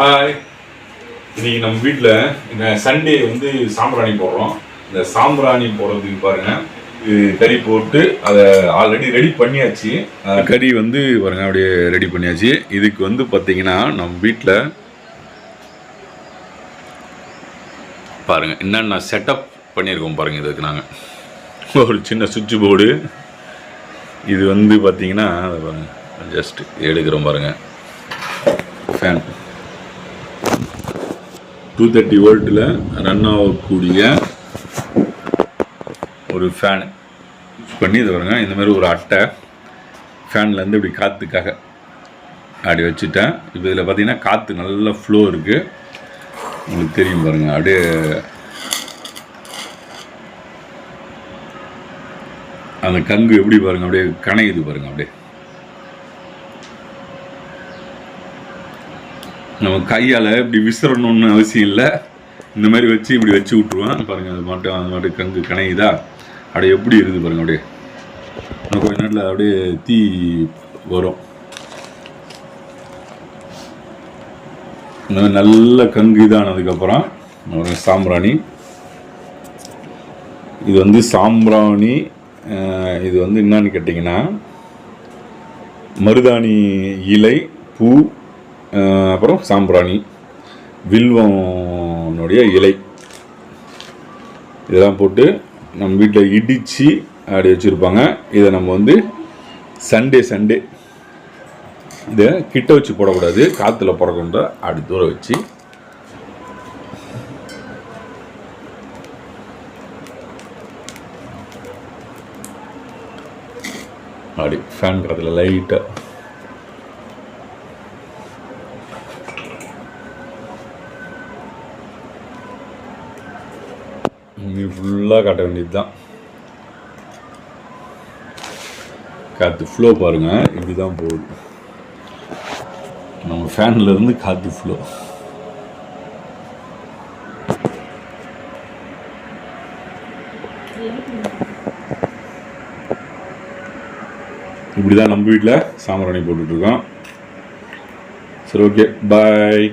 Hi இன்னைக்கு நம்ம வீட்டில் இந்த சண்டே வந்து சாம்பிராணி போடுறோம். இந்த சாம்பிராணி போடுறதுக்கு பாருங்க. இது கறி போட்டு அதை ஆல்ரெடி ரெடி பண்ணியாச்சு. கறி வந்து பாருங்க அப்படியே ரெடி பண்ணியாச்சு. இதுக்கு வந்து பார்த்தீங்கன்னா நம்ம வீட்டில் பாருங்க என்னென்ன செட்டப் பண்ணியிருக்கோம் பாருங்க இதுக்கு நாங்கள் ஒரு சின்ன சுவிட்ச் போர்டு. இது வந்து பார்த்தீங்கன்னா அதை ஜஸ்ட் எடுக்கிறோம் பாருங்க. ஃபேன் டூ தேர்ட்டி வோல்ட்டில் ரன் ஆகக்கூடிய ஒரு ஃபேன் யூஸ் பண்ணி இது பாருங்கள் இந்த மாதிரி ஒரு அட்டை. ஃபேன்லேருந்து இப்படி காற்றுக்காக அப்படி வச்சுட்டேன். இப்போ இதில் பார்த்தீங்கன்னா காற்று நல்ல ஃப்ளோ இருக்குது உங்களுக்கு தெரியும் பாருங்கள் அப்படியே அந்த கங்கு எப்படி பாருங்க. அப்படியே கனையுது பாருங்க. அப்படியே. நம்ம கையால் இப்படி விசிறணும்னு அவசியம் இல்லை. இந்த மாதிரி வச்சு இப்படி வச்சு விட்ருவேன் பாருங்கள் அது மாட்டு அது மாட்டு கங்கு கணையுதா அப்படியே எப்படி இருக்குது பாருங்கள் அப்படியே. இன்னும் கொஞ்ச நேரத்தில் அப்படியே தீ வரும். இந்த மாதிரி நல்ல கங்கு இதானதுக்கப்புறம் சாம்பிராணி. இது வந்து சாம்பிராணி இது வந்து என்னன்னு கேட்டிங்கன்னா மருதாணி இலை பூ அப்புறம் சாம்பிராணி வில்வனுடைய இலை. இதெல்லாம் போட்டு நம்ம வீட்டில் இடித்து அப்படி வச்சுருப்பாங்க. இதை நம்ம வந்து சண்டே சண்டே இதை கிட்ட வச்சு போடக்கூடாது. காற்றுல பிறகுன்ற அப்படி தூரம் வச்சு. அப்படி ஃபேன் காற்றுல லைட்டாக நீ ஃபுல்லாக காட்ட வேண்டியது தான் காற்று ஃப்ளோ பாருங்கள் இப்படி தான் போகுது. நம்ம ஃபேன்லேருந்து காற்று ஃப்ளோ இப்படி தான் நம்ம வீட்டில் சாம்பிராணி போட்டுட்ருக்கோம் சரி ஓகே பாய்